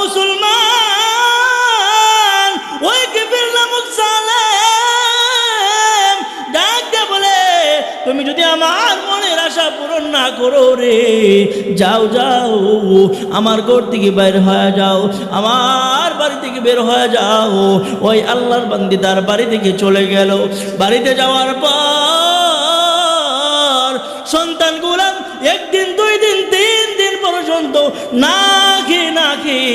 মুসলমান, ওই বলে, তুমি যদি আমার মনের আশা পূরণ না করো রে, যাও যাও, আমার ঘর থেকে বের হয়ে যাও, আমার বাড়ি থেকে বের হয়ে যাও। ওই আল্লাহর বান্দি তার বাড়ি থেকে চলে গেল। বাড়িতে যাওয়ার পর সন্তানগুলা একদিন দুই দিন তিন দিন পর্যন্ত না খেয়ে না খেয়ে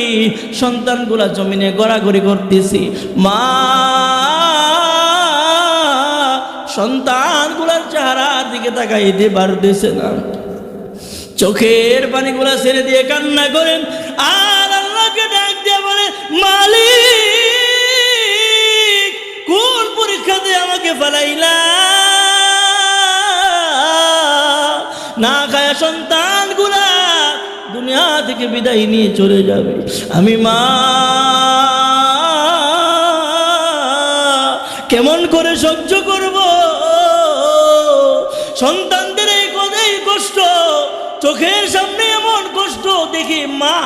সন্তানগুলা জমিনে গড়াগড়ি করতেছি। মা, সন্তানগুলার চেহারার দিকে তাকাইতে পারতেছে না। চোখের পানিগুলা ছেড়ে দিয়ে কান্না করেন, আর আল্লাহকে ডাক দিয়ে বলে, মালিক, কোন পরীক্ষাতে আমাকে ফেলাইলা? না খায়া সন্তানগুলা দুনিয়া থেকে বিদায় নিয়ে চলে যাবে। আমি মা, কেমন করে সহ্য করব? সন্তানদের এই কথাই কষ্ট, চোখের সামনে এমন কষ্ট দেখি মা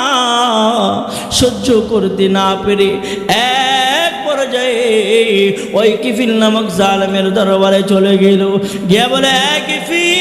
সহ্য করতে না পেরে এক পর্যায়ে ওই কিফিল নামক জালেমের দরবারে চলে গেল। গিয়া বলে, "এ কিফিল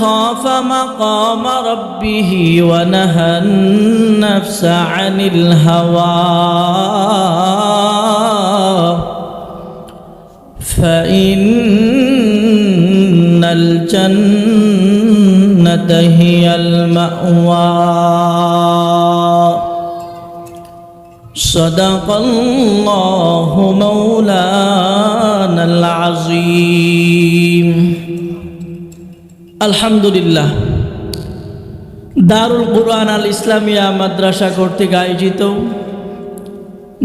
خاف مقام ربه ونهى النفس عن الهوى. فإن الجنة هي المأوى. صدق الله مولانا العظيم. আলহামদুলিল্লাহ। দারুল কুরআন আল ইসলামিয়া মাদ্রাসা কর্তৃক আয়োজিত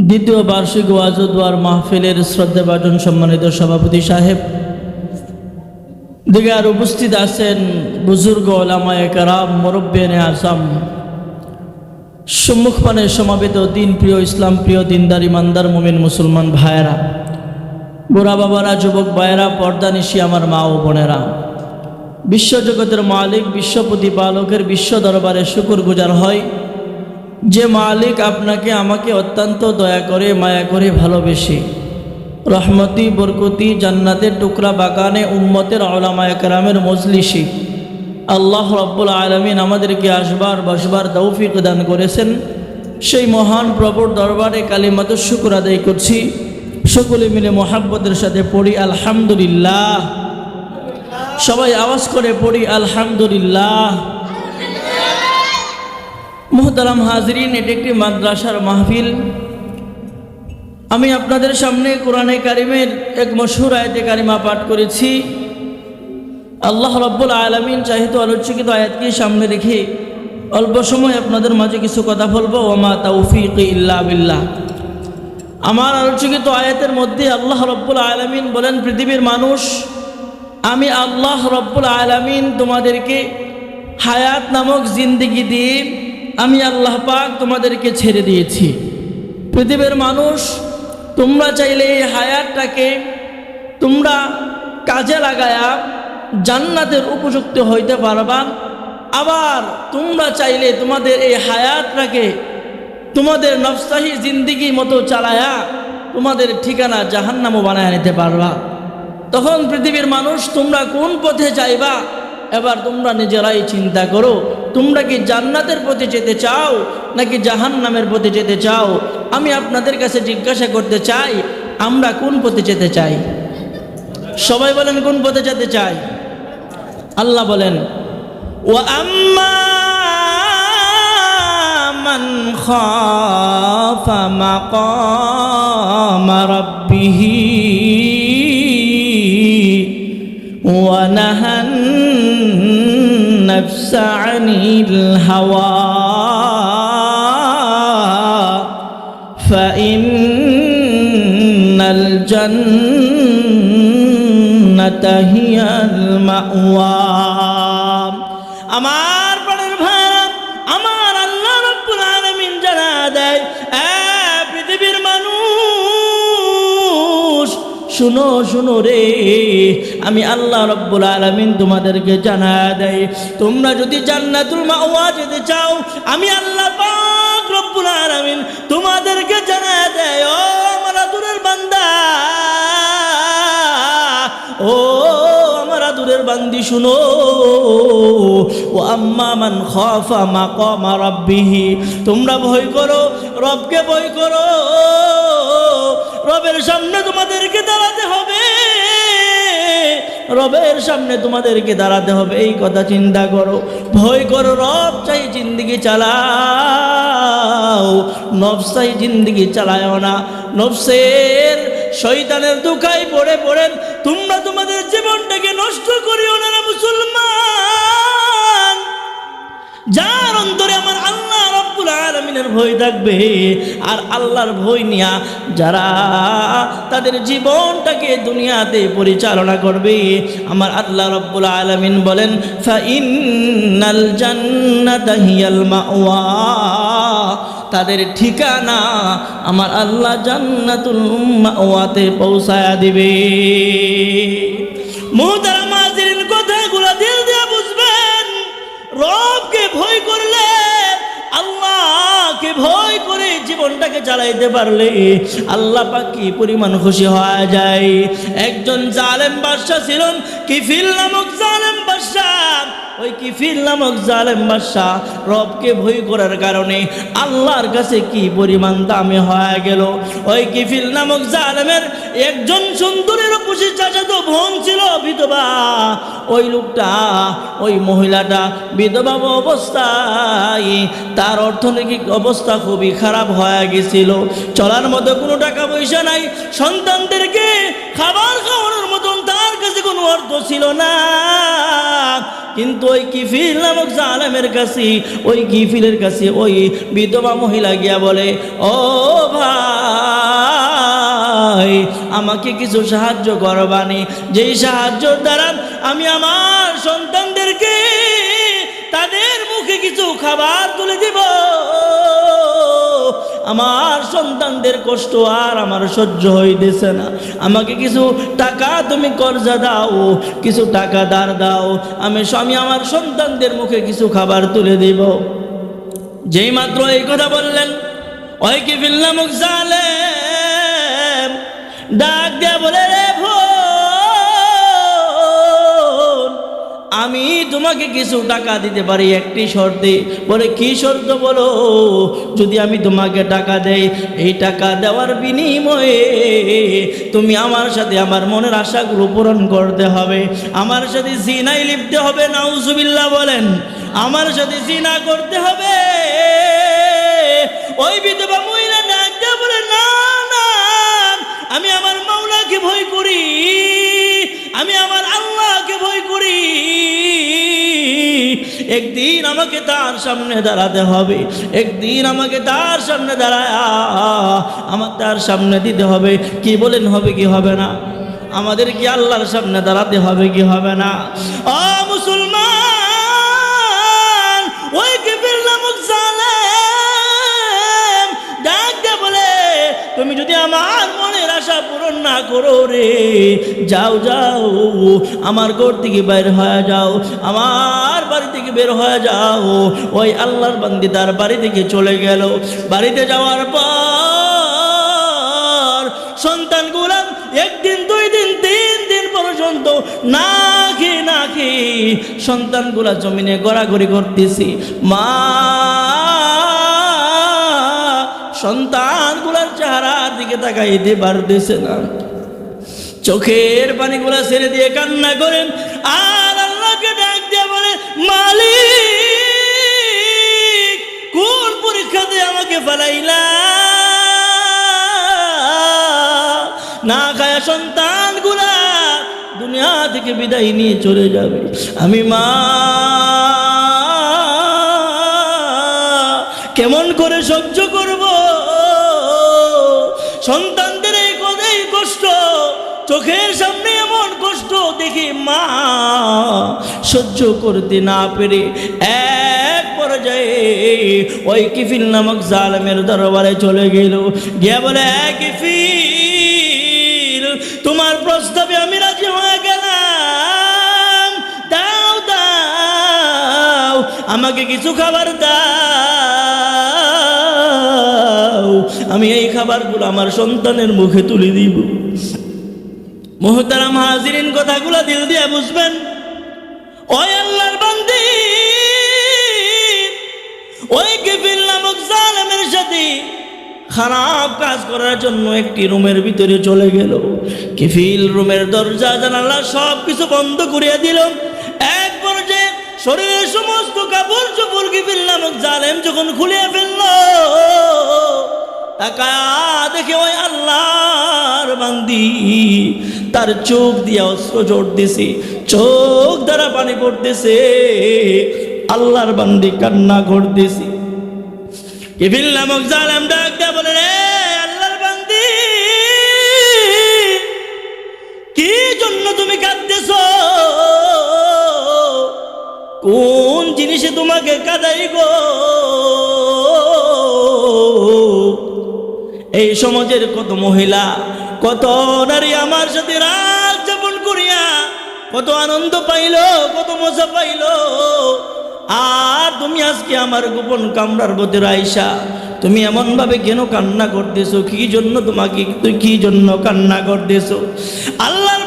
দ্বিতীয় বার্ষিক ওয়াজুদার মাহফিলের শ্রদ্ধাভাজন সম্মানিত সভাপতি সাহেব। দিগার উপস্থিত আছেন বুজুর্গ ওলামায় কারাম মুরব্বেনে আসাম সম্মুখপানে সমাবেত দিন প্রিয় ইসলাম, প্রিয় দিনদার, ইমানদার, মোমিন, মুসলমান ভাইয়েরা। বুড়া বাবারা, যুবক ভাইয়েরা, পর্দা নিশি আমার মা ও বোনেরা। বিশ্বজগতের মালিক, বিশ্ব প্রতিপালকের বিশ্ব দরবারে শুকুর গুজার হয়। যে মালিক আপনাকে, আমাকে অত্যন্ত দয়া করে, মায়া করে ভালোবেসে। রহমতি, বরকতি, জান্নাতের টুকরা বাগানে উম্মতের আলামায় কারামের মজলিসি আল্লাহ রব্বুল আলমিন আমাদেরকে আসবার, বসবার তৌফিক দান করেছেন। সেই মহান প্রভুর দরবারে কালিমাত শুকুর আদায় করছি। সকলে মিলে মোহাব্বতের সাথে পড়ি, আলহামদুলিল্লাহ। সবাই আওয়াজ করে পড়ি, আলহামদুলিল্লাহ। মোহতারাম হাজরিন, এটি একটি মাদ্রাসার মাহফিল। আমি আপনাদের সামনে কোরআনে কারিমের এক মশহুর আয়তে কারিমা পাঠ করেছি। আল্লাহ রব্বুল আলমিন চাহিত আলোচিত আয়াতকে সামনে রেখে অল্প সময় আপনাদের মাঝে কিছু কথা বলব। ওমা তৌফিক ইল্লা বিল্লাহ। আমার আলোচিত আয়াতের মধ্যে আল্লাহ রব্বুল আলমিন বলেন, পৃথিবীর মানুষ আমি আল্লাহ রব্বুল আলমিন তোমাদেরকে হায়াত নামক জিন্দিগি দিয়ে আমি আল্লাহ পাক তোমাদেরকে ছেড়ে দিয়েছি। পৃথিবীর মানুষ, তোমরা চাইলে এই হায়াতটাকে তোমরা কাজে লাগায়া জান্নাতের উপযুক্ত হইতে পারবা। আবার তোমরা চাইলে তোমাদের এই হায়াতটাকে তোমাদের নফসাহি জিন্দিগি মতো চালায়া তোমাদের ঠিকানা জাহান্নামও বানায় নিতে পারবা। তখন পৃথিবীর মানুষ তোমরা কোন পথে যাইবা এবার তোমরা নিজেরাই চিন্তা করো তোমরা কি জান্নাতের পথে যেতে চাও নাকি জাহান্নামের পথে যেতে চাও আমি আপনাদের কাছে জিজ্ঞাসা করতে চাই আমরা কোন পথে যেতে চাই সবাই বলেন কোন পথে যেতে চাই আল্লাহ বলেন ও আম্মা من خاف مقام ربه ونهى النفس عن الهوى فإن الجنة هي المأوى আমার শুনো শুনো রে। আমি আল্লাহ রব্বুল আলামিন তোমাদেরকে জানা দেয় তোমরা যদি জান্নাতুল মাওয়া যেতে চাও, আমি আল্লাহ পাক রব্বুল আলামিন তোমাদেরকে জানা দেয় ও আমার আদুরের বান্দা। ও আমার বান্দি, শুনো। ও আম্মা মান খাফা মাকামা রাব্বিহি। তোমরা ভয় করো, রবকে ভয় করো। রবের সামনে তোমাদেরকে দাঁড়াতে হবে। রবের সামনে তোমাদেরকে দাঁড়াতে হবে, এই কথা চিন্তা করো। ভয় করো, রব চাই জিন্দিগি চালাও। নফসাই জিন্দিগি চালায়ও না। নফসের শয়তানের দুঃখায় পড়ে পড়েন, তোমরা তোমাদের জীবনটাকে নষ্ট করিও না মুসলমান। যার অন্তরে আমার আল্লাহ রব্বুল আলমিনের ভয় থাকবে। আর আল্লাহর ভয় নিয়া যারা তাদের জীবনটাকে দুনিয়াতে পরিচালনা করবে, আমার আল্লাহ রব্বুল আলমিন বলেন তাদের ঠিকানা আমার আল্লাহ জান্নাতুল মাওয়াতে পৌঁছায়া দিবে। মুহতারাম জীবনটাকে চালাইতে পারলে আল্লাহ কি পরিমাণ খুশি হওয়া যায়? একজন জালেম বাদশাহ ছিলেন, কিফিল নামক জালেম বাদশা। ওই কিফিল নামক জালেম বাদশা রবকে ভয় করার কারণে আল্লাহর কাছে কি পরিমাণ দামে হয়ে গেল? ওই কিফিল নামক জালেমের একজন সুন্দরের খুশি চাচাতো বোন ছিল বিধবা। ওই লোকটা, ওই মহিলাটা বিধবা অবস্থায় তার অর্থনৈতিক অবস্থা খুবই খারাপ হয়ে গেছিল। চলার মতো কোনো টাকা পয়সা নাই, সন্তানদেরকে খাবার খাওয়ানোর মতন তার কাছে কোনো অর্থ ছিল না। কিন্তু ওই কিফিল নামক জালেমের কাছে, ওই কিফিলের কাছে ওই বিধবা মহিলা গিয়া বলে, ও ভাই, আমাকে কিছু সাহায্য করবানি। যেই সাহায্যর দ্বারা আমি আমার সন্তানদেরকে তাদের মুখে কিছু খাবার তুলে দিব। আমার সন্তানদের কষ্ট আর আমার সহ্য হইতেছে না। আমাকে কিছু টাকা তুমি কর্জা দাও, কিছু টাকা দার দাও। আমি স্বামী আমার সন্তানদের মুখে কিছু খাবার তুলে দিব। যেই মাত্র এই কথা বললেন, ওই কি ফিল্লামুক ডাক দিয়া বলে, রে আমি তোমাকে কিছু টাকা দিতে পারি, একটি শর্তে। বলে, কি শর্ত বলো? যদি আমি তোমাকে টাকা দেই, এই টাকা দেওয়ার বিনিময়ে তুমি আমার সাথে আমার মনের আশাগুলো পূরণ করতে হবে। আমার সাথে জিনাই লিখতে হবে, নাউজুবিল্লাহ বলেন। আমার সাথে জিনা করতে হবে। ওই বিধবা মহিলা ডাক দিয়ে বলে, না না, আমি আমার মাওলাকে ভয় করি। একদিন আমাকে তার সামনে দাঁড়াতে হবে। একদিন আমাকে তার সামনে দাঁড়ায় আমার তার সামনে দিতে হবে। কি বলেন হবে কি হবে না? আমাদের কি আল্লাহর সামনে দাঁড়াতে হবে কি হবে না? ও মুসলমান, ওই কিবির ডাক দে বলে, তুমি যদি আমার না করো রে। যাও যাও, আমার ঘর থেকে বের হয়ে যাও, আমার বাড়ি থেকে বের হয়ে যাও। ওই আল্লাহর বান্দি তার বাড়ি থেকে চলে গেল। বাড়িতে যাওয়ার পর সন্তান গুলাম একদিন, দুই দিন, তিন দিন পর্যন্ত না খেয়ে না খেয়ে সন্তানগুলা জমিনে গড়াগড়ি করতেছি। মা চেহারার দিকে তাকাইতে পারতেছে না। চোখের পানিগুলা ছেড়ে দিয়ে কান্না করেন, আর আল্লাহকে ডাক দিয়ে বলে, মালিক, কোন পরীক্ষাতে আমাকে ফেলাইলা? না দুনিয়া থেকে বিদায় নিয়ে চলে যাবে। আমি মা, কেমন করে সহ্য করব? সহ্য করতে না পেরে এক পর্যায়ে ওই কিফিল নামক জালেমের দরবারে চলে গেল। গিয়া বলে কিফিল, তোমার প্রস্তাবে আমি রাজি হয়ে গেলাম। দাও দাও, আমাকে কিছু খাবার দাও। আমি এই খাবারগুলো আমার সন্তানের মুখে তুলে দিব। মোহতারাম হাজিরিন কথাগুলো দিল দিয়ে বুঝবেন ওই আল্লাহর বান্দি, ওই কেফিল নামক জালেমের সাথে খারাপ কাজ করার জন্য একটি রুমের ভিতরে চলে গেল। কেফিল রুমের দরজা, জানালা সব কিছু বন্ধ করিয়া দিল। এক পর্যায়ে শরীরের সমস্ত কাপড় চোপড় কেফিল নামক জালেম যখন খুলিয়া ফেলল, তাকায়া দেখে ওই আল্লাহর বান্দি। তার চোখ দিয়ে অস্ত্র জড়তেছে চোখ দ্বারা পানি পড়তেছে, আল্লাহর বান্দি কান্না করতেছে। কেবিল নামক জালাম ডাক বলে, রে আল্লাহর বান্দি, কি জন্য তুমি কাঁদতেছ? কোন জিনিসে তোমাকে কাদাই গো? এই সমাজের কত মহিলা কত নারী আমার সাথে রাত যাপন করিয়া কত আনন্দ পাইল, কত মজা পাইল। আর তুমি আজকে আমার গোপন কামরার মধ্যে আইসা, তুমি এমন ভাবে কেন কান্না করতেছো? কি জন্য তোমাকে, কি জন্য কান্না করতেছো? আল্লাহর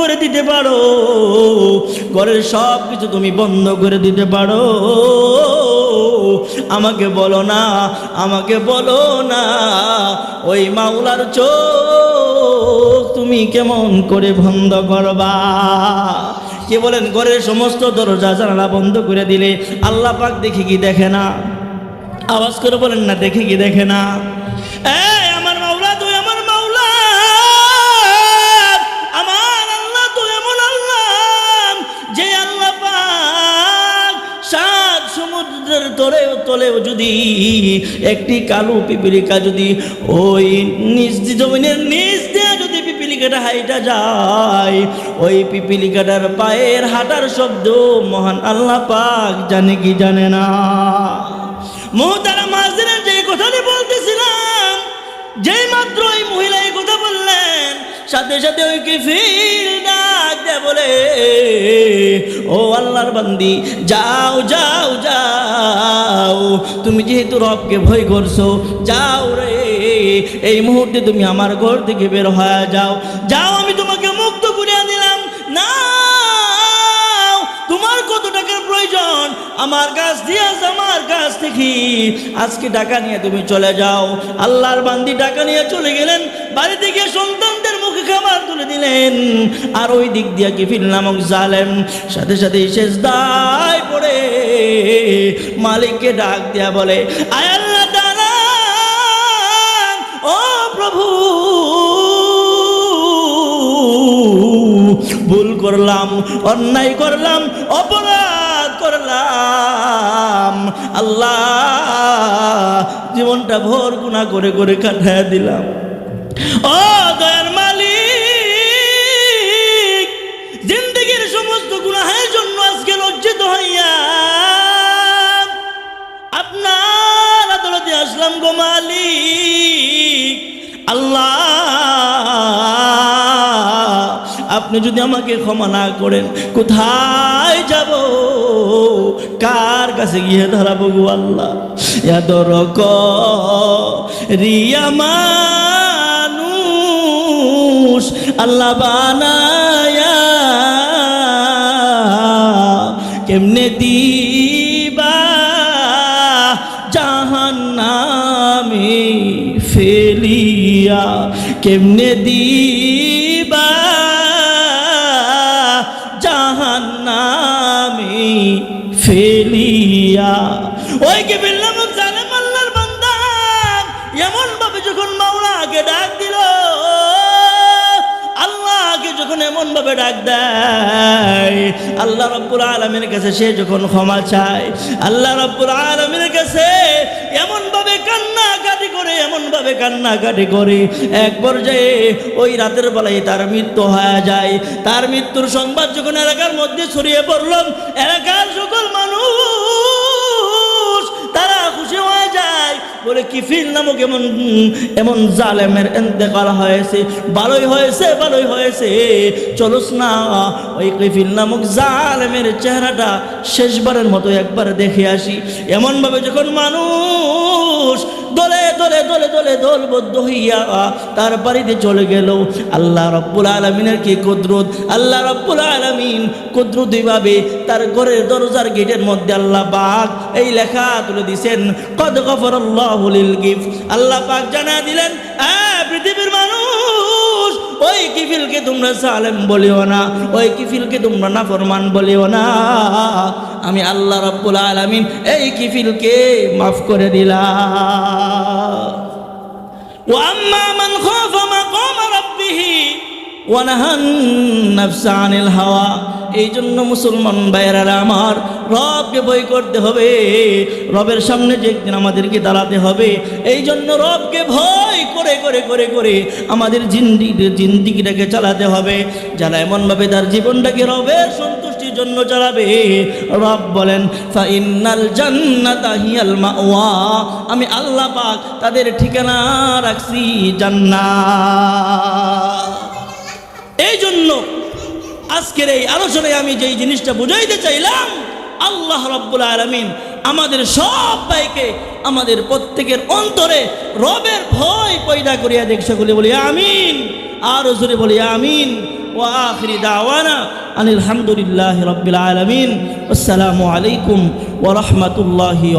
করে দিতে পারো। ঘরের সব কিছু তুমি বন্ধ করে দিতে পারো। আমাকে বলো না, আমাকে বলো না, ওই মাওলার চোখ তুমি কেমন করে বন্ধ করবা? কে বলেন, ঘরের সমস্ত দরজা জানালা বন্ধ করে দিলে আল্লাহ পাক দেখে কি দেখে না? আওয়াজ করে বলেন না, দেখে কি দেখে না? এই তলেও যদি একটি কালো পিপিলিকা যদি ওই নিজ জমিনের নিচ দিয়ে যদি পিপিলিকাটা হাইটা যায়, ওই পিপিলিকাটার পায়ের হাঁটার শব্দ মহান আল্লাহ পাক জানে কি জানে না। মোহতারা মাঝদিনের যে কথাটি বলতেছিলাম যেই মাত্র ওই মহিলা কথা বললেন, সাথে সাথে ওই কি ফিল ডাক দে বলে, ও আল্লাহর বান্দি, যাও যাও যাও। তুমি যেহেতু রবকে ভয় করছ, যাও রে। এই মুহূর্তে তুমি আমার ঘর থেকে বের হয়ে যাও। যাও, আমি তোমাকে মুক্ত করিয়া দিলাম। না তোমার কত টাকার প্রয়োজন? আমার কাছ দিয়ে থেকে আজকে টাকা নিয়ে তুমি চলে যাও। আল্লাহর বান্দি টাকা নিয়ে চলে গেলেন। বাড়ি থেকে সন্তানদের মুখে খাবার তুলে দিলেন। আর ওই দিক দিয়ে কিফিল নামক সাথে সাথে শেষ দায় পড়ে। মালিককে ডাক দিয়া বলে, আয় আল্লাহ ও প্রভু, ভুল করলাম, অন্যায় করলাম, অপরাধ আল্লাহ, জীবনটা ভোর গুণা করে করে কাটায় দিলাম। ও দয়ার মালিক, জিন্দগির সমস্ত গুনাহের জন্য আজকে লজ্জিত হইয়া আপনার আদালতে আসলাম গো মালিক। আল্লাহ আপনি যদি আমাকে ক্ষমা না করেন, কোথায় যাব? কার কাছে গিয়ে ধরাবো গো আল্লাহ? ইয়াদর মানুষ, আল্লাহ বানায়া কেমনে জাহান্নামে ফেলিয়া কেমনে দিবা? ওই কে বললাম জালেম আল্লাহর এমন ভাবে যখন মাওলাকে ডাক দিল, আল্লাহকে যখন এমন ভাবে ডাক দেয়, আল্লাহ রব্বুল আলমীর কাছে সে যখন ক্ষমা চায়, আল্লাহ রব্বুল আলমীর কাছে এমন ভাবে কান্না করে এমনভাবে কান্নাকাটি করে, এক পর্যায়ে ওই রাতের বেলায় তার মৃত্যু হয়ে যায়। তার মৃত্যুর সংবাদ যখন এলাকার মধ্যে ছড়িয়ে পড়ল, এলাকার সকল মানুষ বলে কিফিল নামক এমন এমন জালেমের এন্তেকাল হয়েছে? ভালোই হয়েছে ভালোই হয়েছে। চলুস না, ওই কিফিল নামক জালেমের চেহারাটা শেষবারের মতো একবার দেখে আসি। এমনভাবে যখন মানুষ দলে দলে দলে দলে দলবদ্ধ হইয়া তার বাড়িতে চলে গেল। আল্লাহ রব্বুল আলমিনের কি কুদরত? আল্লাহ রব্বুল আলমিন কুদরতিভাবে তার ঘরের দরজার গেটের মধ্যে আল্লাহ পাক এই লেখা তুলে দিছেন, কদ গফর আল্লাহ আল্লাহ পাক জানা দিলেন পৃথিবীর ওই কিফিলকে তোমরা সালেম বলিও না ওই কিফিলকে তোমরা নাফরমান বলিও না আমি আল্লাহ রব্বুল আলমিন এই কিফিলকে মাফ করে দিলাম وأما من خاف مقام ربه ونهى النفس عن الهوى এই জন্য মুসলমান ভাইয়েরা, আমার রবকে বই করতে হবে। রবের সামনে যে একদিন আমাদেরকে দাঁড়াতে হবে। এই জন্য রবকে ভয় করে করে করে করে আমাদের জিন্দি জিন্দিগিটাকে চালাতে হবে। যারা এমনভাবে তার জীবনটাকে রবের সন্তুষ্টির জন্য চালাবে, রব বলেন ফাইনাল জান্নাতা হিয়াল মাওয়া। আমি আল্লাহ পাক তাদের ঠিকানা রাখছি জান্নাত। এই জন্য আজকের এই আলোচনায় আমি যেই জিনিসটা বুঝাইতে চাইলাম, আল্লাহ রব্বুল আলমিন আমাদের সব ভাইকে আমাদের প্রত্যেকের অন্তরে রবের ভয় পয়দা করিয়া দেখ সকলে বলি আমিন, আর জোরে বলি আমিন। ও আখরি দাওয়ানা আনিল হামদুলিল্লাহ রব্বিল আলমিন। আসসালামু আলাইকুম ওরহমতুল্লাহি